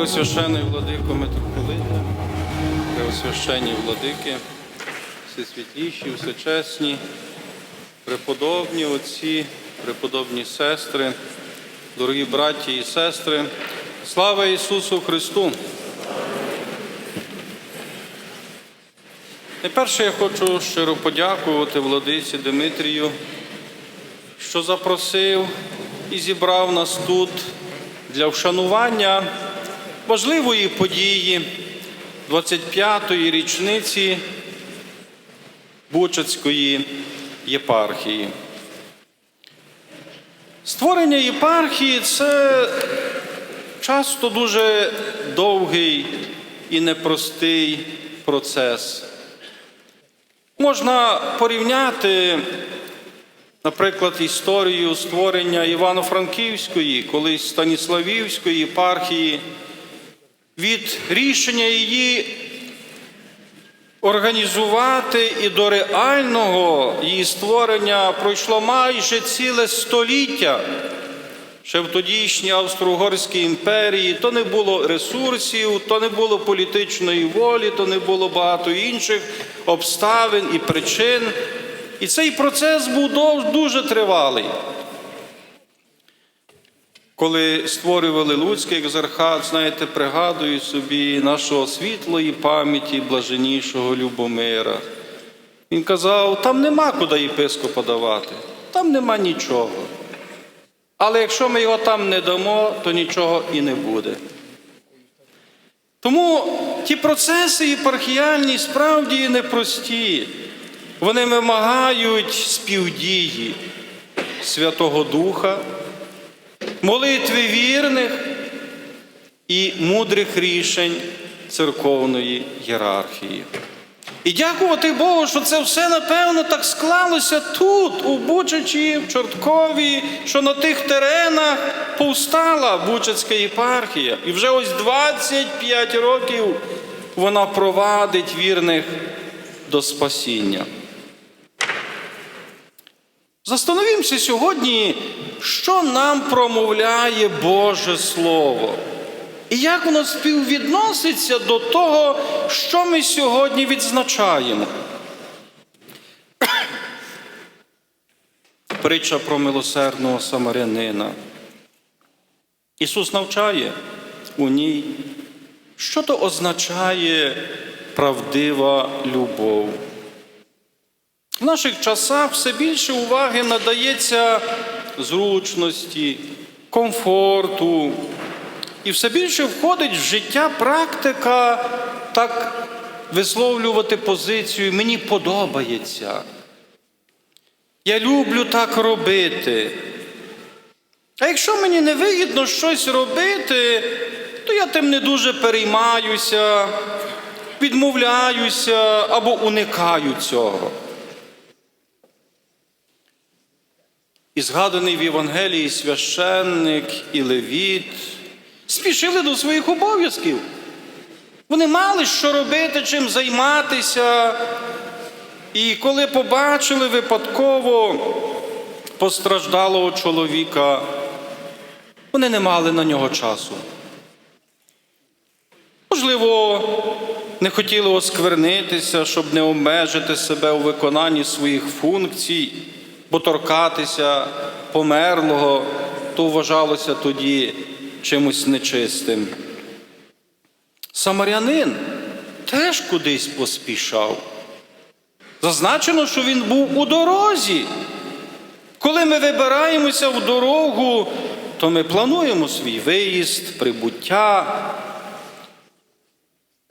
Преосвящений владико митрополите, преосвященні владики, всесвітліші, всечесні, преподобні отці, преподобні сестри, дорогі браті і сестри, слава Ісусу Христу! Найперше я хочу щиро подякувати владиці Дмитрію, що запросив і зібрав нас тут для вшанування важливої події 25-ї річниці Бучацької єпархії. Створення єпархії це часто дуже довгий і непростий процес. Можна порівняти, наприклад, історію створення Івано-Франківської, колись Станіславівської єпархії, від рішення її організувати і до реального її створення пройшло майже ціле століття. Ще в тодішній Австро-Угорській імперії то не було ресурсів, то не було політичної волі, то не було багато інших обставин і причин. І цей процес був дуже тривалий. Коли створювали Луцький екзархат, знаєте, пригадую собі нашого світлої пам'яті блаженнішого Любомира. Він казав, там нема куди єпископа давати, там нема нічого. Але якщо ми його там не дамо, то нічого і не буде. Тому ті процеси єпархіальні справді непрості. Вони вимагають співдії Святого Духа, молитви вірних і мудрих рішень церковної ієрархії. І дякувати Богу, що це все напевно так склалося тут, у Бучачі, в Чорткові, що на тих теренах повстала Бучацька єпархія. І вже ось 25 років вона провадить вірних до спасіння. Застановімося сьогодні, що нам промовляє Боже Слово. І як воно співвідноситься до того, що ми сьогодні відзначаємо? Притча про милосердного самарянина. Ісус навчає у ній, що то означає правдива любов. В наших часах все більше уваги надається зручності, комфорту, і все більше входить в життя практика так висловлювати позицію мені подобається. Я люблю так робити. А якщо мені не вигідно щось робити, то я тим не дуже переймаюся, відмовляюся або уникаю цього. І згаданий в Євангелії священник і левіт спішили до своїх обов'язків. Вони мали що робити, чим займатися. І коли побачили випадково постраждалого чоловіка, вони не мали на нього часу. Можливо, не хотіли осквернитися, щоб не обмежити себе у виконанні своїх функцій, бо торкатися померлого, то вважалося тоді чимось нечистим. Самарянин теж кудись поспішав. Зазначено, що він був у дорозі. Коли ми вибираємося в дорогу, то ми плануємо свій виїзд, прибуття,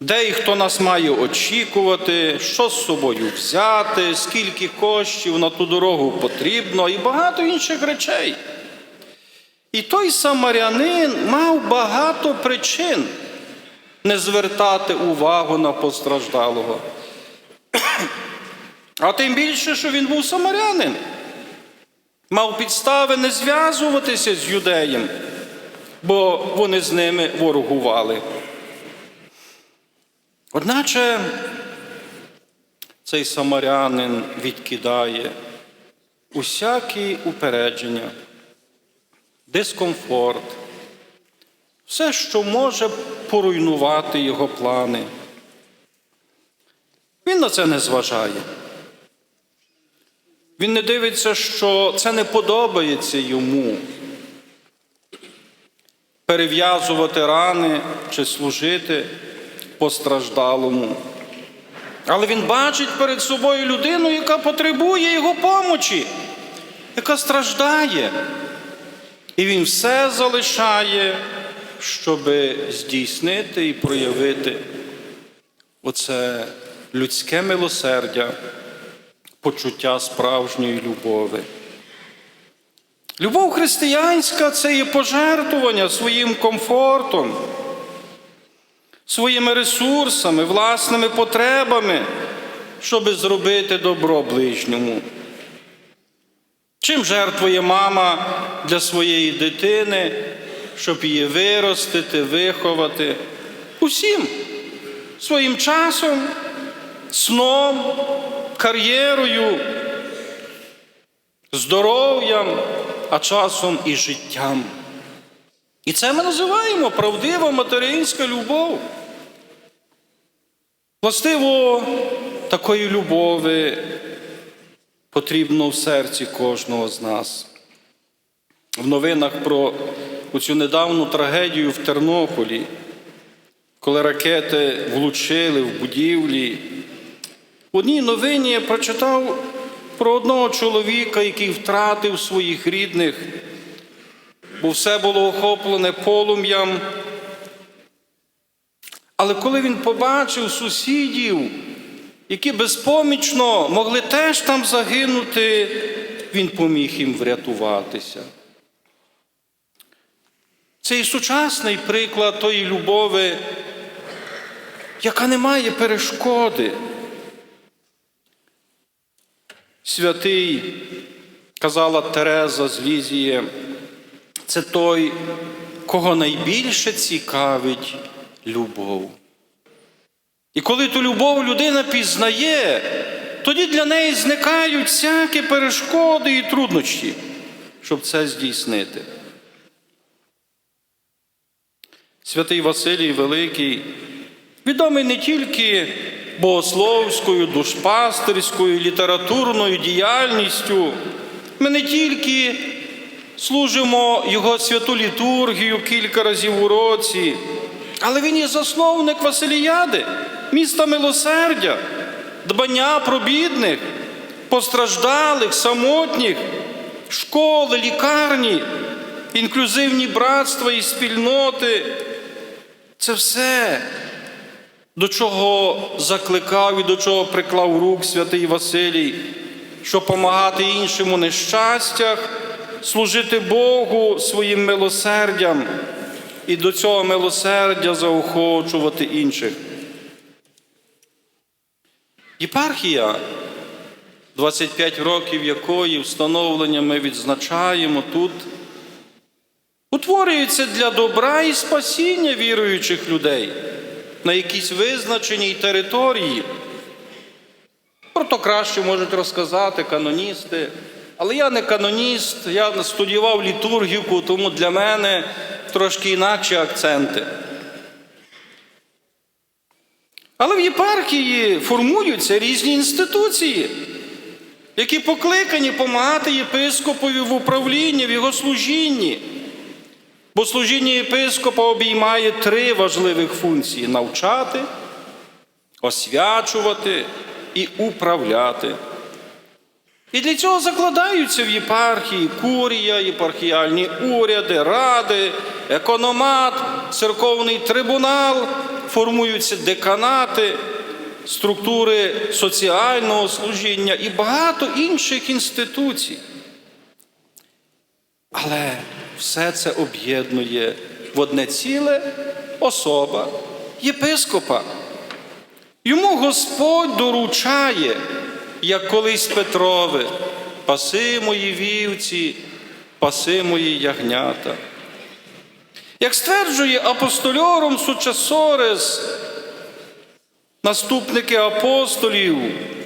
де і хто нас має очікувати, що з собою взяти, скільки коштів на ту дорогу потрібно і багато інших речей. І той самарянин мав багато причин не звертати увагу на постраждалого. А тим більше, що він був самарянин, мав підстави не зв'язуватися з юдеєм, бо вони з ними ворогували. Одначе цей самарянин відкидає усякі упередження, дискомфорт, все, що може поруйнувати його плани. Він на це не зважає. Він не дивиться, що це не подобається йому. Перев'язувати рани чи служити постраждалому. Але він бачить перед собою людину, яка потребує його помочі, яка страждає. І він все залишає, щоб здійснити і проявити оце людське милосердя, почуття справжньої любові. Любов християнська це є пожертвування своїм комфортом, своїми ресурсами, власними потребами, щоб зробити добро ближньому. Чим жертвує мама для своєї дитини, щоб її виростити, виховати? Усім своїм часом, сном, кар'єрою, здоров'ям, а часом і життям. І це ми називаємо правдива материнська любов. Властиво такої любові потрібно в серці кожного з нас. В новинах про цю недавню трагедію в Тернополі, коли ракети влучили в будівлі. В одній новині я прочитав про одного чоловіка, який втратив своїх рідних, бо все було охоплене полум'ям. Але коли він побачив сусідів, які безпомічно могли теж там загинути, він поміг їм врятуватися. Це і сучасний приклад тої любові, яка не має перешкоди. Святий, казала Тереза з Лізії, це той, кого найбільше цікавить любов. І коли ту любов людина пізнає, тоді для неї зникають всякі перешкоди і труднощі, щоб це здійснити. Святий Василій Великий, відомий не тільки богословською, душпастерською, літературною діяльністю, ми не тільки служимо Його святу літургію кілька разів у році, але він є засновник Василіяди, міста милосердя, дбання про бідних, постраждалих, самотніх, школи, лікарні, інклюзивні братства і спільноти. Це все, до чого закликав і до чого приклав рук святий Василій, щоб допомагати іншим у нещастях, служити Богу своїм милосердям і до цього милосердя заохочувати інших. Єпархія, 25 років якої встановлення ми відзначаємо тут, утворюється для добра і спасіння віруючих людей на якійсь визначеній території. Про то краще можуть розказати каноністи. Але я не каноніст, я студіював літургіку, тому для мене трошки інакші акценти. Але в єпархії формуються різні інституції, які покликані допомагати єпископові в управлінні, в його служінні. Бо служіння єпископа обіймає три важливих функції: навчати, освячувати і управляти. І для цього закладаються в єпархії курія, єпархіальні уряди, ради, економат, церковний трибунал, формуються деканати, структури соціального служіння і багато інших інституцій. Але все це об'єднує в одне ціле особа єпископа. Йому Господь доручає, як колись Петрове, паси мої вівці, паси мої ягнята. Як стверджує апостольорум Сучасорес, наступники апостолів,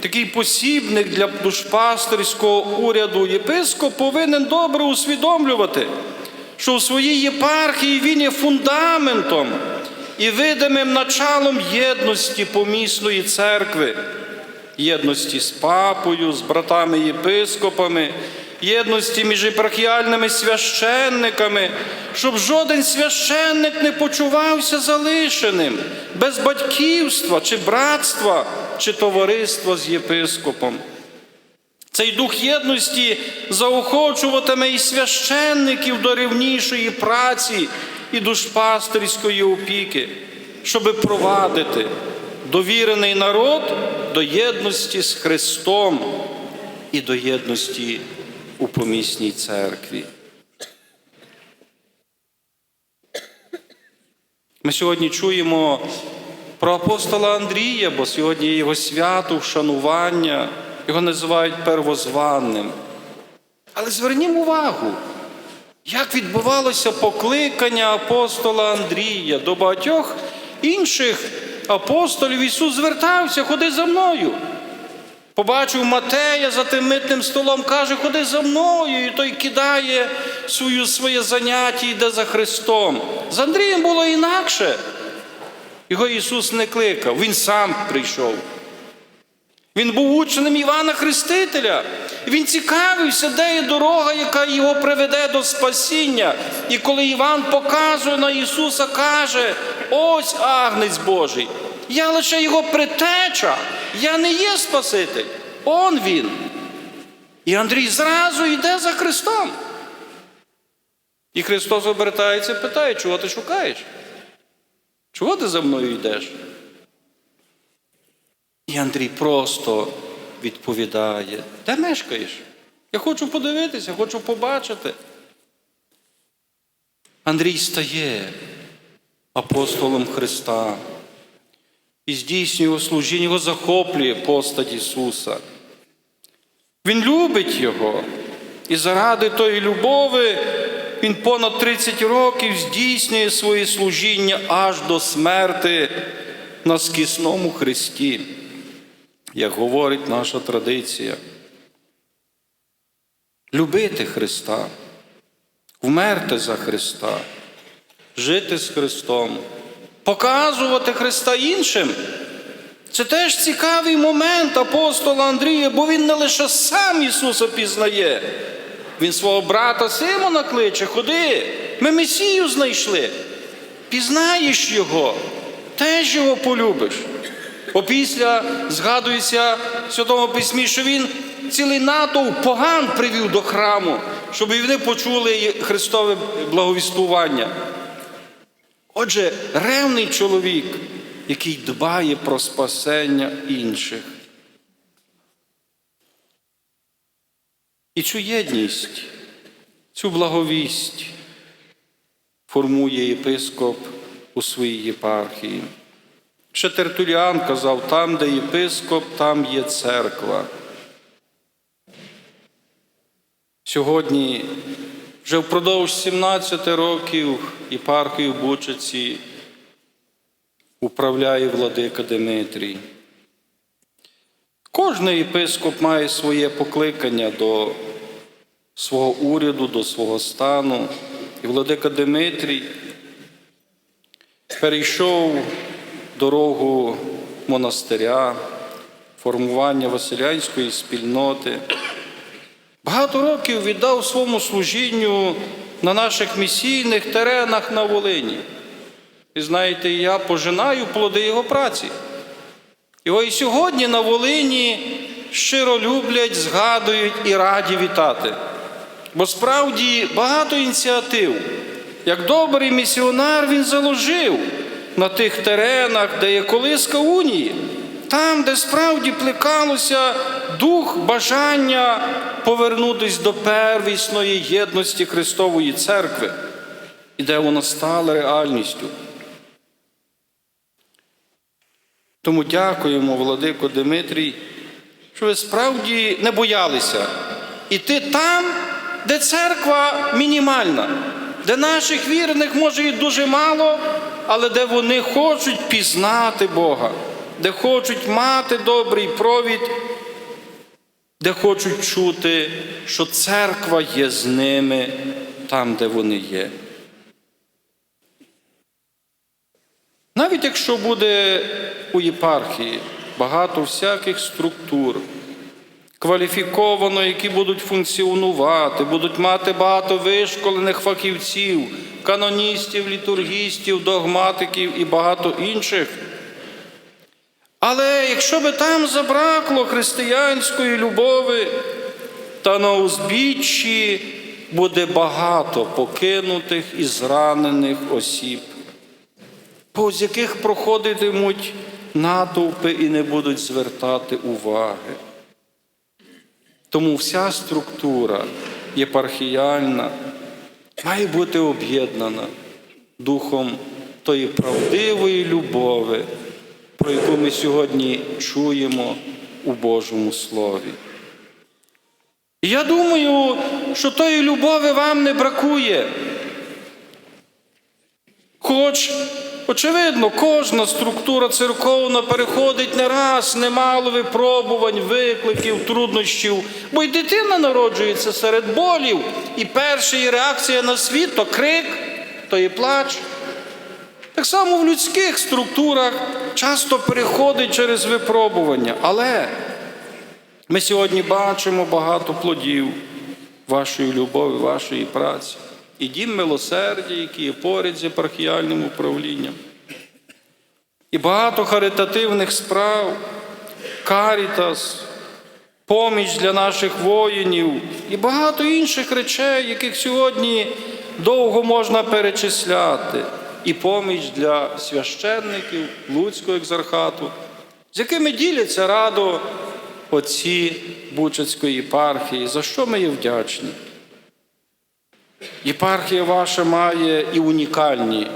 такий посібник для душпастерського уряду, єпископ повинен добре усвідомлювати, що у своїй єпархії він є фундаментом і видимим началом єдності помісної церкви, єдності з папою, з братами-єпископами, єдності між єпархіальними священниками, щоб жоден священник не почувався залишеним, без батьківства чи братства, чи товариства з єпископом. Цей дух єдності заохочуватиме і священників до рівнішої праці і душпастерської опіки, щоби провадити довірений народ до єдності з Христом і до єдності у помісній церкві. Ми сьогодні чуємо про апостола Андрія, бо сьогодні його свято, вшанування, його називають первозванним. Але звернімо увагу, як відбувалося покликання апостола Андрія до багатьох інших апостолів Ісус звертався, ходи за мною. Побачив Матея за тим митним столом, каже, ходи за мною, і той кидає свою, своє заняття йде за Христом. З Андрієм було інакше. Його Ісус не кликав, Він сам прийшов. Він був учнем Івана Хрестителя. Він цікавився, де є дорога, яка його приведе до спасіння. І коли Іван показує на Ісуса, каже: ось агнець Божий, я лише його притеча, я не є Спаситель. Он він. І Андрій зразу йде за Христом. І Христос обертається, і питає, чого ти шукаєш? Чого ти за мною йдеш? І Андрій просто відповідає: де мешкаєш? Я хочу подивитися, хочу побачити. Андрій стає апостолом Христа і здійснює його служіння, його захоплює постать Ісуса. Він любить Його. І заради тої любові Він понад 30 років здійснює своє служіння аж до смерти на скісному Христі як говорить наша традиція. Любити Христа, вмерти за Христа, жити з Христом, показувати Христа іншим. Це теж цікавий момент апостола Андрія, бо він не лише сам Ісуса пізнає, він свого брата Симона кличе, ходи, ми Месію знайшли. Пізнаєш Його, теж його полюбиш. Опісля згадується в Святому Письмі, що він цілий натовп поган привів до храму, щоб вони почули Христове благовістування. Отже, ревний чоловік, який дбає про спасення інших. І цю єдність, цю благовість формує єпископ у своїй єпархії. Ще Тертуліан казав, там, де єпископ, там є церква. Сьогодні вже впродовж 17 років єпархію в Бучиці управляє владика Димитрій. Кожний єпископ має своє покликання до свого уряду, до свого стану. І владика Димитрій перейшов дорогу монастиря, формування Василянської спільноти. Багато років віддав своєму служінню на наших місійних теренах на Волині. І знаєте, я пожинаю плоди його праці. Його і сьогодні на Волині щиро люблять, згадують і раді вітати. Бо справді багато ініціатив. Як добрий місіонар він заложив на тих теренах, де є колиска унії, там, де справді плекалося дух бажання повернутися до первісної єдності Христової церкви, і де вона стала реальністю. Тому дякуємо, Владико Дмитрій, що ви справді не боялися іти там, де церква мінімальна, де наших вірних може і дуже мало, але де вони хочуть пізнати Бога, де хочуть мати добрий провід, де хочуть чути, що церква є з ними там, де вони є. Навіть якщо буде у єпархії багато всяких структур, кваліфіковано, які будуть функціонувати, будуть мати багато вишколених фахівців, каноністів, літургістів, догматиків і багато інших. Але якщо би там забракло християнської любові, та на узбіччі буде багато покинутих і зранених осіб, повз яких проходитимуть натовпи і не будуть звертати уваги. Тому вся структура єпархіальна має бути об'єднана духом тої правдивої любові, про яку ми сьогодні чуємо у Божому Слові. І я думаю, що тої любові вам не бракує. Хоч, очевидно, кожна структура церковна переходить не раз, немало випробувань, викликів, труднощів, бо й дитина народжується серед болів, і перша її реакція на світ то крик, то і плач. Так само в людських структурах часто переходить через випробування. Але ми сьогодні бачимо багато плодів вашої любові, вашої праці. І дім милосердя, який є поряд з єпархіальним управлінням. І багато харитативних справ, карітас, поміч для наших воїнів і багато інших речей, яких сьогодні довго можна перечисляти. І поміч для священників Луцького екзархату, з якими діляться радо отці Бучацької єпархії, за що ми є вдячні. Єпархія ваша має і унікальні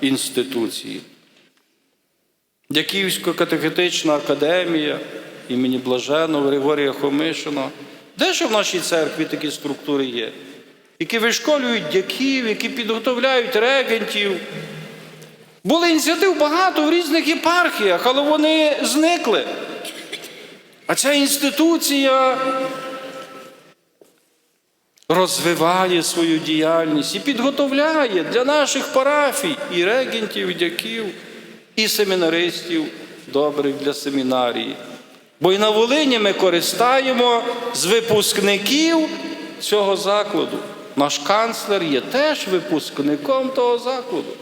інституції. Дяківська катехетична академія імені Блаженого Григорія Хомишина. Де ж в нашій церкві такі структури є? Які вишколюють дяків, які підготовляють регентів. Було ініціатив багато в різних єпархіях, але вони зникли. А ця інституція розвиває свою діяльність і підготовляє для наших парафій і регентів, і дяків, і семінаристів добрих для семінарії. Бо і на Волині ми користаємо з випускників цього закладу. Наш канцлер є теж випускником того закладу,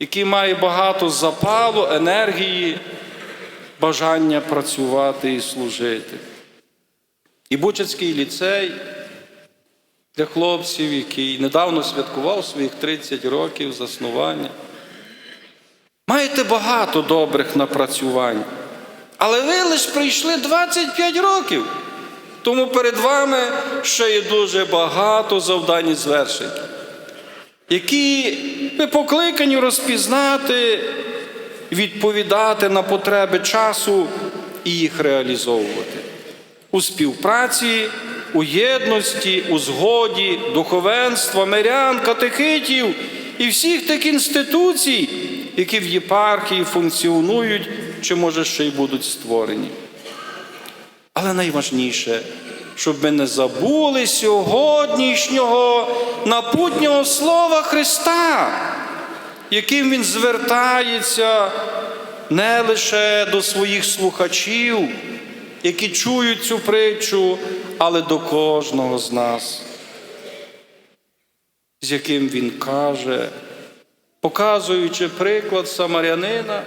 який має багато запалу, енергії, бажання працювати і служити. І Бучацький ліцей для хлопців, який недавно святкував своїх 30 років заснування. Маєте багато добрих напрацювань, але ви лише прийшли 25 років. Тому перед вами ще є дуже багато завдань і звершень, які ви покликані розпізнати, відповідати на потреби часу і їх реалізовувати у співпраці, у єдності, у згоді, духовенства, мирян, катехитів і всіх тих інституцій, які в єпархії функціонують чи, може, ще й будуть створені. Але найважніше, щоб ми не забули сьогоднішнього напутнього слова Христа, яким Він звертається не лише до своїх слухачів, які чують цю притчу, але до кожного з нас, з яким Він каже, показуючи приклад самарянина,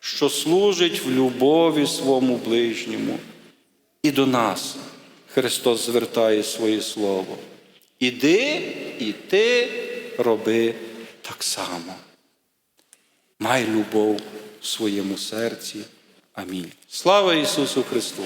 що служить в любові своєму ближньому. І до нас Христос звертає своє Слово. Іди і ти роби так само. Май любов в своєму серці. Амінь. Слава Ісусу Христу!